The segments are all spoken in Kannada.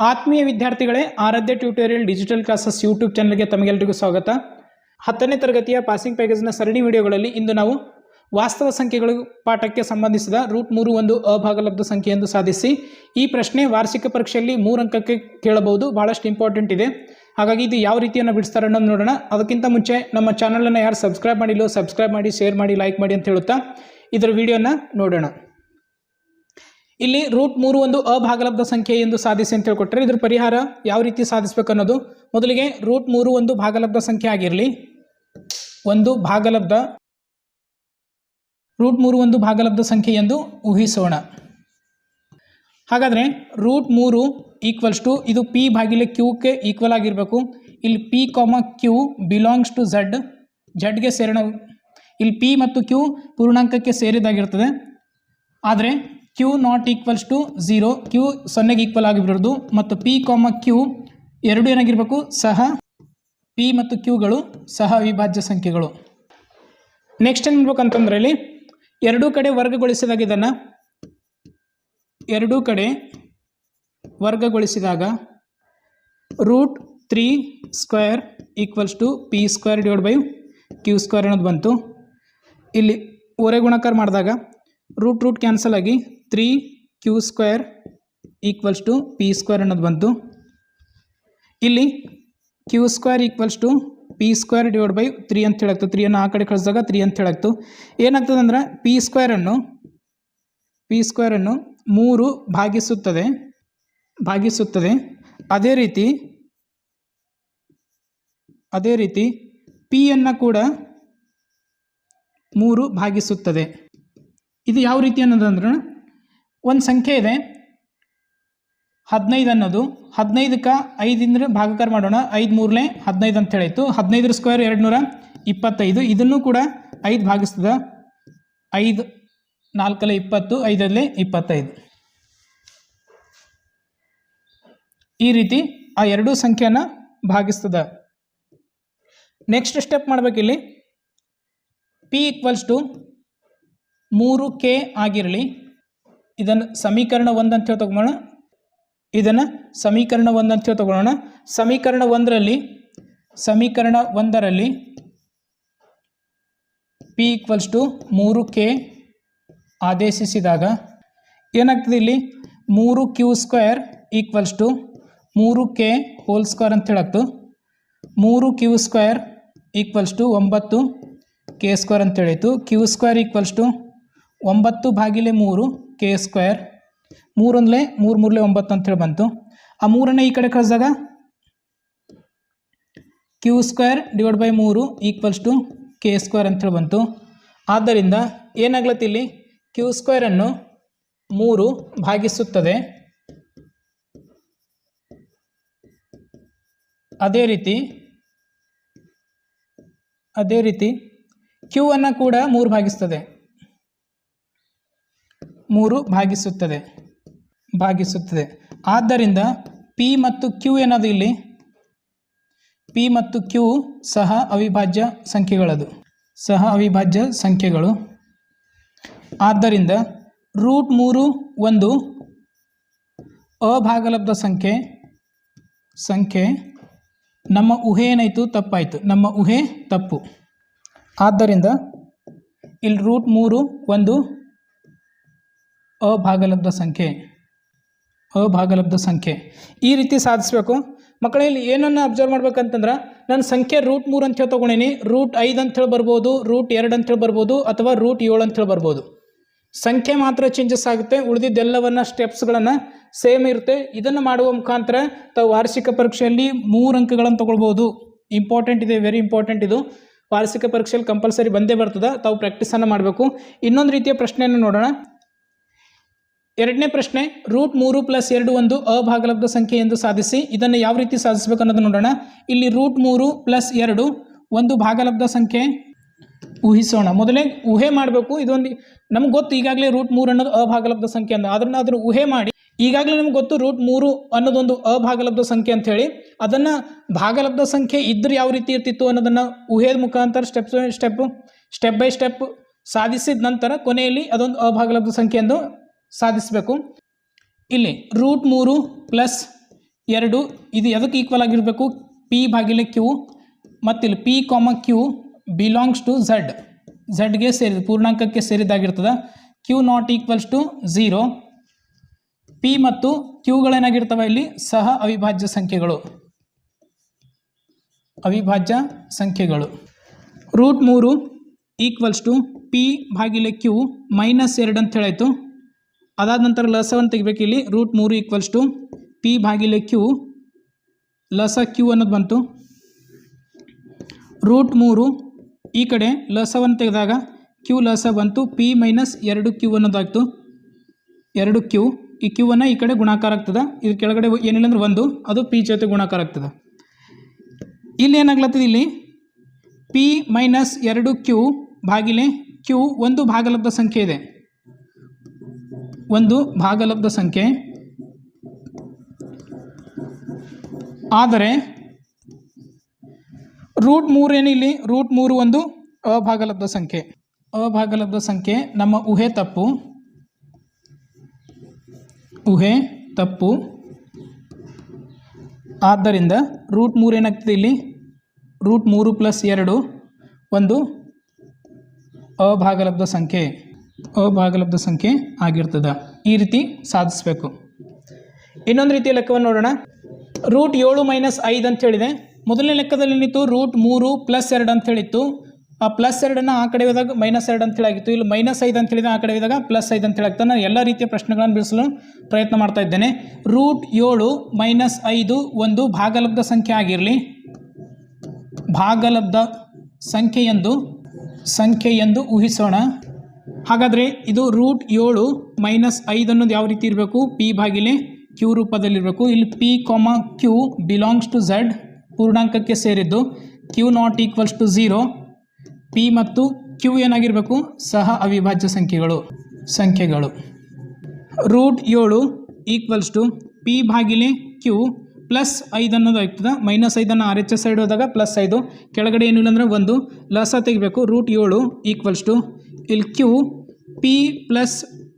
ಆತ್ಮೀಯ ವಿದ್ಯಾರ್ಥಿಗಳೇ, Aradhya tutorial digital classes YouTube ಚಾನಲ್ಗೆ ತಮಗೆಲ್ಲರಿಗೂ ಸ್ವಾಗತ. ಹತ್ತನೇ ತರಗತಿಯ ಪಾಸಿಂಗ್ ಪ್ಯಾಕೇಜ್ನ ಸರಣಿ ವಿಡಿಯೋಗಳಲ್ಲಿ ಇಂದು ನಾವು ವಾಸ್ತವ ಸಂಖ್ಯೆಗಳು ಪಾಠಕ್ಕೆ ಸಂಬಂಧಿಸಿದ ರೂಟ್ ಮೂರು ಒಂದು ಅಭಾಗಲಬ್ಧ ಸಂಖ್ಯೆ ಎಂದು ಸಾಧಿಸಿ, ಈ ಪ್ರಶ್ನೆ ವಾರ್ಷಿಕ ಪರೀಕ್ಷೆಯಲ್ಲಿ ಮೂರು ಅಂಕಕ್ಕೆ ಕೇಳಬಹುದು, ಬಹಳಷ್ಟು ಇಂಪಾರ್ಟೆಂಟ್ ಇದೆ. ಹಾಗಾಗಿ ಇದು ಯಾವ ರೀತಿಯನ್ನು ಬಿಡಿಸ್ತಾರೆ ಅನ್ನೋದು ನೋಡೋಣ. ಅದಕ್ಕಿಂತ ಮುಂಚೆ ನಮ್ಮ ಚಾನಲನ್ನು ಯಾರು ಸಬ್ಸ್ಕ್ರೈಬ್ ಮಾಡಿಲ್ಲೋ, ಸಬ್ಸ್ಕ್ರೈಬ್ ಮಾಡಿ, ಶೇರ್ ಮಾಡಿ, ಲೈಕ್ ಮಾಡಿ ಅಂತ ಹೇಳುತ್ತಾ ಇದರ ವಿಡಿಯೋನ ನೋಡೋಣ. ಇಲ್ಲಿ ರೂಟ್ ಮೂರು ಒಂದು ಅಭಾಗಲಬ್ಧ ಸಂಖ್ಯೆ ಎಂದು ಸಾಧಿಸಿ ಅಂತ ಹೇಳ್ಕೊಟ್ರೆ ಇದ್ರ ಪರಿಹಾರ ಯಾವ ರೀತಿ ಸಾಧಿಸ್ಬೇಕು ಅನ್ನೋದು. ಮೊದಲಿಗೆ ರೂಟ್ ಮೂರು ಒಂದು ಭಾಗಲಬ್ಧ ಸಂಖ್ಯೆ ಆಗಿರಲಿ. ಒಂದು ಭಾಗಲಬ್ಧ. ರೂಟ್ ಮೂರು ಒಂದು ಭಾಗಲಬ್ಧ ಸಂಖ್ಯೆ ಎಂದು ಊಹಿಸೋಣ. ಹಾಗಾದರೆ ರೂಟ್ ಮೂರು ಈಕ್ವಲ್ಸ್ ಟು ಇದು ಪಿ ಭಾಗಿಲೆ ಕ್ಯೂಗೆ ಈಕ್ವಲ್ ಆಗಿರಬೇಕು. ಇಲ್ಲಿ P comma Q belongs to Z ಝಡ್ಗೆ ಸೇರಣ ಇಲ್ಲಿ ಪಿ ಮತ್ತು ಕ್ಯೂ ಪೂರ್ಣಾಂಕಕ್ಕೆ ಸೇರಿದಾಗಿರ್ತದೆ ಆದರೆ Q not equals to zero Q ಸೊನ್ನೆಗೆ ಈಕ್ವಲ್ ಆಗಿಬಿಡೋದು. ಮತ್ತು ಪಿ ಕಾಮ ಕ್ಯೂ ಎರಡು ಏನಾಗಿರಬೇಕು? ಸಹ ಪಿ ಮತ್ತು ಕ್ಯೂಗಳು ಸಹ ಅವಿಭಾಜ್ಯ ಸಂಖ್ಯೆಗಳು. ನೆಕ್ಸ್ಟ್ ಏನು ಮಾಡ್ಬೇಕಂತಂದ್ರೆ ಇಲ್ಲಿ ಎರಡೂ ಕಡೆ ವರ್ಗಗೊಳಿಸಿದಾಗ ಇದನ್ನು ಎರಡೂ ಕಡೆ ವರ್ಗಗೊಳಿಸಿದಾಗ root three square equals to P square divide by Q square ಅನ್ನೋದು ಬಂತು. ಇಲ್ಲಿ ಓರೆ ಗುಣಕಾರ ಮಾಡಿದಾಗ ರೂಟ್ ರೂಟ್ ಕ್ಯಾನ್ಸಲ್ ಆಗಿ three Q square equals to P square ಅನ್ನೋದು ಬಂತು. ಇಲ್ಲಿ Q square equals to P square divide by three ಅಂತ ಹೇಳಾಗ್ತು. ತ್ರೀಯನ್ನು ಆ ಕಡೆ ಕಳಿಸಿದಾಗ ತ್ರೀ ಅಂತ ಹೇಳಾಗ್ತು. ಏನಾಗ್ತದೆ ಅಂದ್ರೆ ಪಿ ಸ್ಕ್ವೇರನ್ನು ಪಿ ಸ್ಕ್ವೇರನ್ನು ಮೂರು ಭಾಗಿಸುತ್ತದೆ ಭಾಗಿಸುತ್ತದೆ. ಅದೇ ರೀತಿ ಅದೇ ರೀತಿ ಪಿಯನ್ನು ಕೂಡ ಮೂರು ಭಾಗಿಸುತ್ತದೆ. ಇದು ಯಾವ ರೀತಿ ಅನ್ನೋದಂದ್ರೆ ಒಂದು ಸಂಖ್ಯೆ ಇದೆ. ಹದಿನೈದು ಅನ್ನೋದು. ಹದಿನೈದಕ್ಕೆ ಐದಿಂದ ಭಾಗಕಾರ ಮಾಡೋಣ. ಐದು ಮೂರನೇ ಹದಿನೈದು ಅಂತ ಹೇಳಿತ್ತು ಹದಿನೈದರ ಸ್ಕ್ವೇರ್ ಎರಡು ನೂರ ಇಪ್ಪತ್ತೈದು. ಇದನ್ನು ಕೂಡ ಐದು ಭಾಗಿಸ್ತದೆ. ಐದು ನಾಲ್ಕಲ್ಲಿ ಇಪ್ಪತ್ತು ಐದಲ್ಲಿ ಇಪ್ಪತ್ತೈದು. ಈ ರೀತಿ ಆ ಎರಡೂ ಸಂಖ್ಯೆಯನ್ನು ಭಾಗಿಸ್ತದ. ನೆಕ್ಸ್ಟ್ ಸ್ಟೆಪ್ ಮಾಡಬೇಕಿಲ್ಲಿ. ಪಿ ಈಕ್ವಲ್ಸ್ ಟು ಮೂರು ಕೆ ಆಗಿರಲಿ. ಇದನ್ನು ಸಮೀಕರಣ ಒಂದು ಅಂತ ಹೇಳಿ ತಗೊಳ್ಳೋಣ ಇದನ್ನು ಸಮೀಕರಣ ಒಂದು ಅಂತ ಹೇಳಿ ತಗೊಳ್ಳೋಣ ಸಮೀಕರಣ ಒಂದರಲ್ಲಿ ಸಮೀಕರಣ ಒಂದರಲ್ಲಿ ಪಿ ಈಕ್ವಲ್ಸ್ ಟು ಮೂರು ಕೆ ಆದೇಶಿಸಿದಾಗ ಏನಾಗ್ತದೆ ಇಲ್ಲಿ? ಮೂರು ಕ್ಯೂ ಸ್ಕ್ವೇರ್ ಈಕ್ವಲ್ಸ್ ಟು ಮೂರು ಕೆ ಹೋಲ್ ಸ್ಕ್ವೇರ್ ಅಂತ ಹೇಳಾಗ್ತು. ಮೂರು ಕ್ಯೂ ಸ್ಕ್ವೇರ್ ಈಕ್ವಲ್ಸ್ ಟು ಒಂಬತ್ತು ಕೆ ಸ್ಕ್ವೇರ್ ಅಂತ ಹೇಳಿತು. ಕ್ಯೂ ಸ್ಕ್ವೇರ್ ಈಕ್ವಲ್ಸ್ ಟು ಒಂಬತ್ತು ಭಾಗಿಲೆ ಮೂರು ಕೆ ಸ್ಕ್ವೇರ್, ಮೂರೊಂದಲೇ ಮೂರು ಮೂರಲೆ ಒಂಬತ್ತು ಅಂತೇಳಿ ಬಂತು. ಆ ಮೂರನ್ನು ಈ ಕಡೆ ಕಳಿಸಿದಾಗ ಕ್ಯೂ ಸ್ಕ್ವೇರ್ ಡಿವೈಡ್ ಬೈ ಮೂರು ಈಕ್ವಲ್ಸ್ ಟು ಕೆ ಸ್ಕ್ವೇರ್ ಅಂತೇಳಿ ಬಂತು. ಆದ್ದರಿಂದ ಏನಾಗ್ಲತ್ತಿಲ್ಲಿ ಕ್ಯೂ ಸ್ಕ್ವೇರನ್ನು ಮೂರು ಭಾಗಿಸುತ್ತದೆ. ಅದೇ ರೀತಿ ಅದೇ ರೀತಿ ಕ್ಯೂ ಅನ್ನು ಕೂಡ ಮೂರು ಭಾಗಿಸ್ತದೆ. ಮೂರು ಭಾಗಿಸುತ್ತದೆ. ಭಾಗಿಸುತ್ತದೆ. ಆದ್ದರಿಂದ ಪಿ ಮತ್ತು ಕ್ಯೂ ಏನದು ಇಲ್ಲಿ? ಪಿ ಮತ್ತು ಕ್ಯೂ ಸಹ ಅವಿಭಾಜ್ಯ ಸಂಖ್ಯೆಗಳದು. ಸಹ ಅವಿಭಾಜ್ಯ ಸಂಖ್ಯೆಗಳು. ಆದ್ದರಿಂದ ರೂಟ್ ಮೂರು ಒಂದು ಅಭಾಗಲಬ್ಧ ಸಂಖ್ಯೆ ಸಂಖ್ಯೆ, ನಮ್ಮ ಊಹೆ ಏನಾಯಿತು? ತಪ್ಪಾಯಿತು. ನಮ್ಮ ಊಹೆ ತಪ್ಪು. ಆದ್ದರಿಂದ ಇಲ್ಲಿ ರೂಟ್ ಮೂರು ಒಂದು ಅಭಾಗಲಬ್ಧ ಸಂಖ್ಯೆ. ಅಭಾಗಲಬ್ಧ ಸಂಖ್ಯೆ. ಈ ರೀತಿ ಸಾಧಿಸಬೇಕು. ಮಕ್ಕಳಲ್ಲಿ ಏನನ್ನು ಅಬ್ಸರ್ವ್ ಮಾಡ್ಬೇಕಂತಂದ್ರೆ, ನನ್ನ ಸಂಖ್ಯೆ ರೂಟ್ ಮೂರು ಅಂತ ಹೇಳಿ ತೊಗೊಂಡೀನಿ. ರೂಟ್ ಐದು ಅಂತೇಳಿ ಬರ್ಬೋದು ರೂಟ್ ಎರಡು ಅಂತೇಳಿ ಬರ್ಬೋದು, ಅಥವಾ ರೂಟ್ ಏಳು ಅಂತೇಳಿ ಬರ್ಬೋದು. ಸಂಖ್ಯೆ ಮಾತ್ರ ಚೇಂಜಸ್ ಆಗುತ್ತೆ. ಉಳಿದಿದ್ದೆಲ್ಲವನ್ನ ಸ್ಟೆಪ್ಸ್ಗಳನ್ನು ಸೇಮ್ ಇರುತ್ತೆ. ಇದನ್ನು ಮಾಡುವ ಮುಖಾಂತರ ತಾವು ವಾರ್ಷಿಕ ಪರೀಕ್ಷೆಯಲ್ಲಿ ಮೂರು ಅಂಕಗಳನ್ನು ತೊಗೊಳ್ಬೋದು. ಇಂಪಾರ್ಟೆಂಟ್ ಇದೆ ವೆರಿ ಇಂಪಾರ್ಟೆಂಟ್ ಇದು. ವಾರ್ಷಿಕ ಪರೀಕ್ಷೆಯಲ್ಲಿ ಕಂಪಲ್ಸರಿ ಬಂದೇ ಬರ್ತದೆ. ತಾವು ಪ್ರಾಕ್ಟೀಸನ್ನು ಮಾಡಬೇಕು. ಇನ್ನೊಂದು ರೀತಿಯ ಪ್ರಶ್ನೆಯನ್ನು ನೋಡೋಣ. ಎರಡನೇ ಪ್ರಶ್ನೆ, ರೂಟ್ ಮೂರು ಪ್ಲಸ್ ಎರಡು ಒಂದು ಅಭಾಗಲಬ್ಧ ಸಂಖ್ಯೆ ಎಂದು ಸಾಧಿಸಿ ಇದನ್ನು ಯಾವ ರೀತಿ ಸಾಧಿಸಬೇಕು ಅನ್ನೋದು ನೋಡೋಣ. ಇಲ್ಲಿ ರೂಟ್ ಮೂರು ಪ್ಲಸ್ ಎರಡು ಒಂದು ಭಾಗಲಬ್ಧ ಸಂಖ್ಯೆ ಊಹಿಸೋಣ. ಮೊದಲೇ ಊಹೆ ಮಾಡಬೇಕು. ಇದೊಂದು ನಮ್ಗೆ ಗೊತ್ತು, ಈಗಾಗಲೇ ರೂಟ್ ಮೂರು ಅನ್ನೋದು ಅಭಾಗಲಬ್ಧ ಸಂಖ್ಯೆ ಅಂತ ಅದನ್ನು ಅದನ್ನು ಊಹೆ ಮಾಡಿ. ಈಗಾಗಲೇ ನಮ್ಗೆ ಗೊತ್ತು, ರೂಟ್ ಮೂರು ಅನ್ನೋದೊಂದು ಅಭಾಗಲಬ್ಧ ಸಂಖ್ಯೆ ಅಂತ ಹೇಳಿ. ಅದನ್ನು ಭಾಗಲಬ್ಧ ಸಂಖ್ಯೆ ಇದ್ರೆ ಯಾವ ರೀತಿ ಇರ್ತಿತ್ತು ಅನ್ನೋದನ್ನು ಊಹೆದ ಮುಖಾಂತರ step step step by step ಸಾಧಿಸಿದ ನಂತರ ಕೊನೆಯಲ್ಲಿ ಅದೊಂದು ಅಭಾಗಲಬ್ಧ ಸಂಖ್ಯೆ ಎಂದು ಸಾಧಿಸಬೇಕು. ಇಲ್ಲಿ ರೂಟ್ ಮೂರು ಪ್ಲಸ್ ಎರಡು, ಇದು ಎದಕ್ಕೆ ಈಕ್ವಲ್ ಆಗಿರಬೇಕು? ಪಿ ಭಾಗಿಲೆ ಕ್ಯೂ ಮತ್ತಿಲ್ಲಿ P comma Q belongs to Z ಝಡ್ಗೆ ಸೇರಿದ, ಪೂರ್ಣಾಂಕಕ್ಕೆ ಸೇರಿದ್ದಾಗಿರ್ತದೆ. Q not equals to zero P ಮತ್ತು ಕ್ಯೂಗಳೇನಾಗಿರ್ತವೆ ಇಲ್ಲಿ? ಸಹ ಅವಿಭಾಜ್ಯ ಸಂಖ್ಯೆಗಳು. ಅವಿಭಾಜ್ಯ ಸಂಖ್ಯೆಗಳು. ರೂಟ್ ಮೂರು ಈಕ್ವಲ್ಸ್ ಟು ಪಿ ಭಾಗಿಲೆ ಕ್ಯೂ ಮೈನಸ್ ಎರಡು ಅಂತ ಹೇಳಾಯಿತು. ಅದಾದ ನಂತರ ಲಸವನ್ನು ತೆಗಿಬೇಕು ಇಲ್ಲಿ. ರೂಟ್ ಮೂರು ಈಕ್ವಲ್ಸ್ ಟು ಪಿ ಭಾಗಿಲೆ ಕ್ಯೂ ಲಸ ಕ್ಯೂ ಅನ್ನೋದು ಬಂತು. ರೂಟ್ ಮೂರು ಈ ಕಡೆ ಲಸವನ್ನು ತೆಗೆದಾಗ ಕ್ಯೂ ಲಸ ಬಂತು. ಪಿ ಮೈನಸ್ ಎರಡು ಕ್ಯೂ ಅನ್ನೋದಾಗ್ತು ಎರಡು ಕ್ಯೂ ಈ ಕ್ಯೂವನ್ನು ಈ ಕಡೆ ಗುಣಾಕಾರ ಆಗ್ತದೆ. ಇದು ಕೆಳಗಡೆ ಏನಿಲ್ಲ ಅಂದ್ರೆ ಒಂದು. ಅದು ಪಿ ಜೊತೆ ಗುಣಾಕಾರ ಆಗ್ತದೆ. ಇಲ್ಲಿ ಏನಾಗ್ಲತ್ತದ ಇಲ್ಲಿ? ಪಿ ಮೈನಸ್ ಎರಡು ಕ್ಯೂ ಭಾಗಿಲೆ ಕ್ಯೂ ಒಂದು ಭಾಗಲಬ್ಧ ಸಂಖ್ಯೆ ಇದೆ. ಒಂದು ಭಾಗಲಬ್ಧ ಸಂಖ್ಯೆ. ಆದರೆ ರೂಟ್ ಮೂರೇನು ಇಲ್ಲಿ? ರೂಟ್ ಮೂರು ಒಂದು ಅಭಾಗಲಬ್ಧ ಸಂಖ್ಯೆ. ಅಭಾಗಲಬ್ಧ ಸಂಖ್ಯೆ ನಮ್ಮ ಊಹೆ ತಪ್ಪು. ಊಹೆ ತಪ್ಪು. ಆದ್ದರಿಂದ ರೂಟ್ ಮೂರು ಏನಾಗ್ತದೆ ಇಲ್ಲಿ? ರೂಟ್ ಮೂರು ಪ್ಲಸ್ ಎರಡು ಒಂದು ಅಭಾಗಲಬ್ಧ ಸಂಖ್ಯೆ. ಅಭಾಗಲಬ್ಧ ಸಂಖ್ಯೆ ಆಗಿರ್ತದೆ. ಈ ರೀತಿ ಸಾಧಿಸಬೇಕು. ಇನ್ನೊಂದು ರೀತಿಯ ಲೆಕ್ಕವನ್ನು ನೋಡೋಣ. ರೂಟ್ ಏಳು ಮೈನಸ್ ಐದು ಅಂತ ಹೇಳಿದೆ. ಮೊದಲನೇ ಲೆಕ್ಕದಲ್ಲಿ ಏನಿತ್ತು? ರೂಟ್ ಮೂರು ಪ್ಲಸ್ ಎರಡು ಅಂತ ಹೇಳಿತ್ತು. ಆ ಪ್ಲಸ್ ಎರಡನ್ನು ಆ ಕಡೆ ಹೋದಾಗ ಮೈನಸ್ ಎರಡು ಅಂತ ಹೇಳಾಗಿತ್ತು. ಇಲ್ಲಿ ಮೈನಸ್ ಐದು ಅಂತ ಹೇಳಿದಾಗ ಆ ಕಡೆ ಹೋದಾಗ ಪ್ಲಸ್ ಐದು ಅಂತ ಹೇಳಾಗ್ತಾನೆ ನಾನು ಎಲ್ಲ ರೀತಿಯ ಪ್ರಶ್ನೆಗಳನ್ನು ಬಿಡಿಸಲು ಪ್ರಯತ್ನ ಮಾಡ್ತಾ ಇದ್ದೇನೆ. ರೂಟ್ ಏಳು ಮೈನಸ್ ಐದು ಒಂದು ಭಾಗಲಬ್ಧ ಸಂಖ್ಯೆ ಆಗಿರಲಿ. ಭಾಗಲಬ್ಧ ಸಂಖ್ಯೆ ಎಂದು ಸಂಖ್ಯೆ ಎಂದು ಊಹಿಸೋಣ. ಹಾಗಾದರೆ ಇದು ರೂಟ್ ಏಳು ಮೈನಸ್ ಐದು ಅನ್ನೋದು ಯಾವ ರೀತಿ ಇರಬೇಕು? ಪಿ ಬಾಗಿಲೆ ಕ್ಯೂ ರೂಪದಲ್ಲಿರಬೇಕು. ಇಲ್ಲಿ P comma Q belongs to Z ಪೂರ್ಣಾಂಕಕ್ಕೆ ಸೇರಿದ್ದು Q not equals to zero P ಮತ್ತು ಕ್ಯೂ ಏನಾಗಿರಬೇಕು? ಸಹ ಅವಿಭಾಜ್ಯ ಸಂಖ್ಯೆಗಳು ಸಂಖ್ಯೆಗಳು. ರೂಟ್ ಏಳು ಈಕ್ವಲ್ಸ್ ಟು ಪಿ ಭಾಗಿಲೆ ಕ್ಯೂ ಪ್ಲಸ್ ಐದು ಅನ್ನೋದು ಆಗ್ತದೆ. ಮೈನಸ್ ಐದನ್ನು ಆರ್ ಎಚ್ ಎಸ್ ಸೈಡ್ ಹೋದಾಗ ಪ್ಲಸ್ ಐದು. ಕೆಳಗಡೆ ಏನಿಲ್ಲ ಅಂದರೆ ಒಂದು. ಲಸ ತೆಗಿಬೇಕು. ರೂಟ್ ಏಳು ಈಕ್ವಲ್ಸ್ ಟು ಇಲ್ಲಿ ಕ್ಯೂ ಪಿ ಪ್ಲಸ್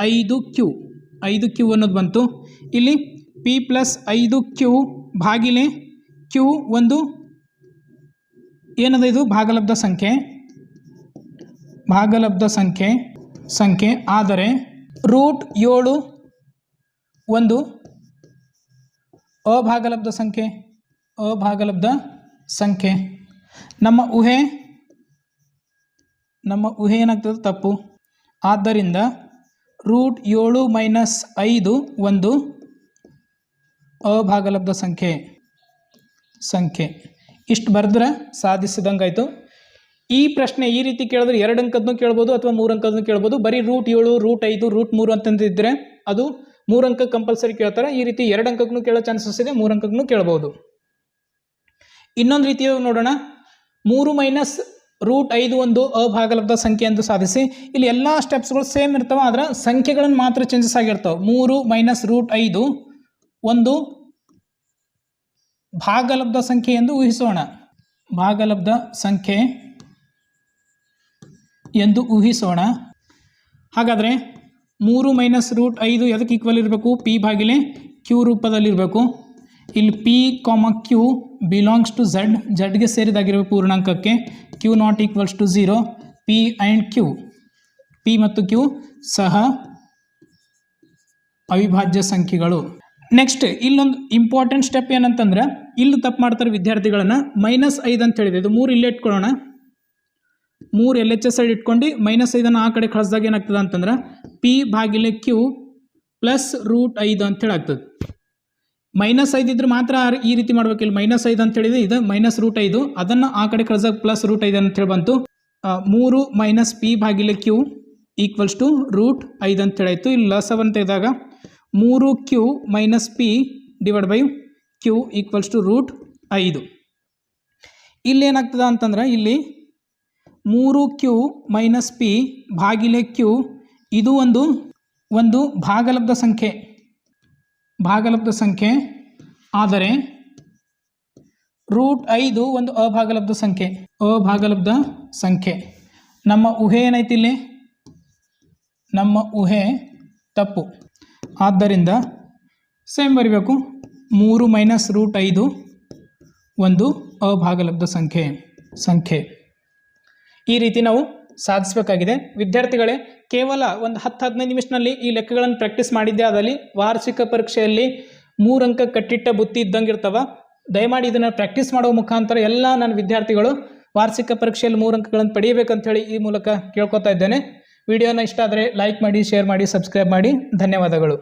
ಐದು ಕ್ಯೂ ಐದು ಕ್ಯೂ ಅನ್ನೋದು ಬಂತು. ಇಲ್ಲಿ ಪಿ ಪ್ಲಸ್ ಐದು ಕ್ಯೂ ಭಾಗಿಲೆ ಕ್ಯೂ ಒಂದು ಏನದ ಇದು? ಭಾಗಲಬ್ಧ ಸಂಖ್ಯೆ. ಭಾಗಲಬ್ಧ ಸಂಖ್ಯೆ ಸಂಖ್ಯೆ. ಆದರೆ ರೂಟ್ ಏಳು ಒಂದು ಅಭಾಗಲಬ್ಧ ಸಂಖ್ಯೆ ಅಭಾಗಲಬ್ಧ ಸಂಖ್ಯೆ. ನಮ್ಮ ಊಹೆ ನಮ್ಮ ಊಹೆ ಏನಾಗ್ತದೆ? ತಪ್ಪು. ಆದ್ದರಿಂದ ರೂಟ್ ಏಳು ಮೈನಸ್ ಐದು ಒಂದು ಅಭಾಗಲಬ್ಧ ಸಂಖ್ಯೆ. ಸಂಖ್ಯೆ. ಇಷ್ಟು ಬರೆದ್ರೆ ಸಾಧಿಸಿದಂಗಾಯ್ತು. ಈ ಪ್ರಶ್ನೆ ಈ ರೀತಿ ಕೇಳಿದ್ರೆ ಎರಡು ಅಂಕದನ್ನು ಕೇಳ್ಬೋದು ಅಥವಾ ಮೂರು ಅಂಕದನ್ನು ಕೇಳ್ಬೋದು. ಬರೀ ರೂಟ್ ಏಳು, ರೂಟ್ ಐದು, ರೂಟ್ ಮೂರು ಅಂತಂದಿದ್ರೆ ಅದು ಮೂರು ಅಂಕ ಕಂಪಲ್ಸರಿ ಕೇಳ್ತಾರೆ. ಈ ರೀತಿ ಎರಡು ಅಂಕಕ್ಕೂ ಕೇಳೋ ಚಾನ್ಸಸ್ ಇದೆ, ಮೂರು ಅಂಕಕ್ಕೂ ಕೇಳ್ಬೋದು. ಇನ್ನೊಂದು ರೀತಿಯ ನೋಡೋಣ. ಮೂರು ಮೈನಸ್ ರೂಟ್ ಐದು ಒಂದು ಅಭಾಗಲಬ್ಧ ಸಂಖ್ಯೆ ಎಂದು ಸಾಧಿಸಿ. ಇಲ್ಲಿ ಎಲ್ಲ ಸ್ಟೆಪ್ಸ್ಗಳು ಸೇಮ್ ಇರ್ತವೆ, ಆದರೆ ಸಂಖ್ಯೆಗಳನ್ನು ಮಾತ್ರ ಚೇಂಜಸ್ ಆಗಿರ್ತವೆ. ಮೂರು ಮೈನಸ್ ರೂಟ್ ಐದು ಒಂದು ಭಾಗಲಬ್ಧ ಸಂಖ್ಯೆ ಎಂದು ಊಹಿಸೋಣ. ಭಾಗಲಬ್ಧ ಸಂಖ್ಯೆ ಎಂದು ಊಹಿಸೋಣ. ಹಾಗಾದರೆ ಮೂರು ಮೈನಸ್ ರೂಟ್ ಐದು ಎದಕ್ಕೆ ಈಕ್ವಲ್ ಇರಬೇಕು? ಪಿ ಭಾಗಿಲೆ ಕ್ಯೂ ರೂಪದಲ್ಲಿರಬೇಕು. ಇಲ್ಲಿ P comma Q belongs to Z ಝಡ್ಗೆ ಸೇರಿದಾಗಿರುವ ಪೂರ್ಣಾಂಕಕ್ಕೆ Q not equals to zero P and Q P ಮತ್ತು ಕ್ಯೂ ಸಹ ಅವಿಭಾಜ್ಯ ಸಂಖ್ಯೆಗಳು. ನೆಕ್ಸ್ಟ್ ಇಲ್ಲೊಂದು ಇಂಪಾರ್ಟೆಂಟ್ ಸ್ಟೆಪ್ ಏನಂತಂದ್ರೆ, ಇಲ್ಲಿ ತಪ್ಪು ಮಾಡ್ತಾರೆ ವಿದ್ಯಾರ್ಥಿಗಳನ್ನ ಮೈನಸ್ ಐದು ಅಂತ ಹೇಳಿದೆ. ಇದು ಮೂರು ಇಲ್ಲೇ ಇಟ್ಕೊಳ್ಳೋಣ. ಮೂರು ಎಲ್ ಎಚ್ ಎಸ್ ಸೈಡ್ ಇಟ್ಕೊಂಡು ಮೈನಸ್ ಐದನ್ನು ಆ ಕಡೆ ಕಳಿಸಿದಾಗ ಏನಾಗ್ತದೆ ಅಂತಂದ್ರೆ ಪಿ ಭಾಗಿಲೆ ಕ್ಯೂ ಪ್ಲಸ್ ರೂಟ್ ಐದು ಅಂತೇಳಿ ಆಗ್ತದೆ ಮೈನಸ್ ಐದು ಇದ್ರೆ ಮಾತ್ರ ಈ ರೀತಿ ಮಾಡ್ಬೇಕು. ಇಲ್ಲಿ ಮೈನಸ್ ಐದು ಅಂತ ಹೇಳಿದ್ರೆ ಇದು ಮೈನಸ್ ರೂಟ್ ಐದು. ಅದನ್ನು ಆ ಕಡೆ ಕಳಿಸಾಗ ಪ್ಲಸ್ ರೂಟ್ ಐದು ಅಂತ ಹೇಳಿ ಬಂತು. ಮೂರು ಮೈನಸ್ ಪಿ ಭಾಗಿಲೆ ಕ್ಯೂ ಈಕ್ವಲ್ಸ್ ಟು ರೂಟ್ ಐದು ಅಂತ ಆಯಿತು ಇಲ್ಲಿ ಲಸವನ್ನು ಇದ್ದಾಗ ಮೂರು Q minus P divide by Q equals to root ಐದು. ಇಲ್ಲಿ ಏನಾಗ್ತದ ಅಂತಂದ್ರೆ ಇಲ್ಲಿ ಮೂರು ಕ್ಯೂ ಮೈನಸ್ ಪಿ ಭಾಗಿಲೆ ಕ್ಯೂ ಇದು ಒಂದು ಒಂದು ಭಾಗಲಬ್ಧ ಸಂಖ್ಯೆ. ಭಾಗಲಬ್ಧ ಸಂಖ್ಯೆ. ಆದರೆ ರೂಟ್ ಐದು ಒಂದು ಅಭಾಗಲಬ್ಧ ಸಂಖ್ಯೆ. ಅಭಾಗಲಬ್ಧ ಸಂಖ್ಯೆ. ನಮ್ಮ ಊಹೆ ಏನೈತಿ ಇಲ್ಲಿ? ನಮ್ಮ ಊಹೆ ತಪ್ಪು. ಆದ್ದರಿಂದ ಸೇಮ್ ಬರಿಬೇಕು. ಮೂರು ಮೈನಸ್ ರೂಟ್ ಐದು ಒಂದು ಅಭಾಗಲಬ್ಧ ಸಂಖ್ಯೆ. ಸಂಖ್ಯೆ. ಈ ರೀತಿ ನಾವು ಸಾಧಿಸಬೇಕಾಗಿದೆ. ವಿದ್ಯಾರ್ಥಿಗಳೇ, ಕೇವಲ ಒಂದು ಹತ್ತು ಹದಿನೈದು ನಿಮಿಷದಲ್ಲಿ ಈ ಲೆಕ್ಕಗಳನ್ನು ಪ್ರಾಕ್ಟೀಸ್ ಮಾಡಿದ್ದೆ ಆದಲ್ಲಿ ವಾರ್ಷಿಕ ಪರೀಕ್ಷೆಯಲ್ಲಿ ಮೂರು ಅಂಕ ಕಟ್ಟಿಟ್ಟ ಬುತ್ತಿ ಇದ್ದಂಗೆ ಇರ್ತವ ದಯಮಾಡಿ ಇದನ್ನು ಪ್ರಾಕ್ಟೀಸ್ ಮಾಡೋ ಮುಖಾಂತರ ಎಲ್ಲ ನನ್ನ ವಿದ್ಯಾರ್ಥಿಗಳು ವಾರ್ಷಿಕ ಪರೀಕ್ಷೆಯಲ್ಲಿ ಮೂರು ಅಂಕಗಳನ್ನು ಈ ಮೂಲಕ ಕೇಳ್ಕೊತಾ ಇದ್ದೇನೆ. ವಿಡಿಯೋನ ಇಷ್ಟ ಆದರೆ ಲೈಕ್ ಮಾಡಿ ಶೇರ್ ಮಾಡಿ ಸಬ್ಸ್ಕ್ರೈಬ್ ಮಾಡಿ. ಧನ್ಯವಾದಗಳು.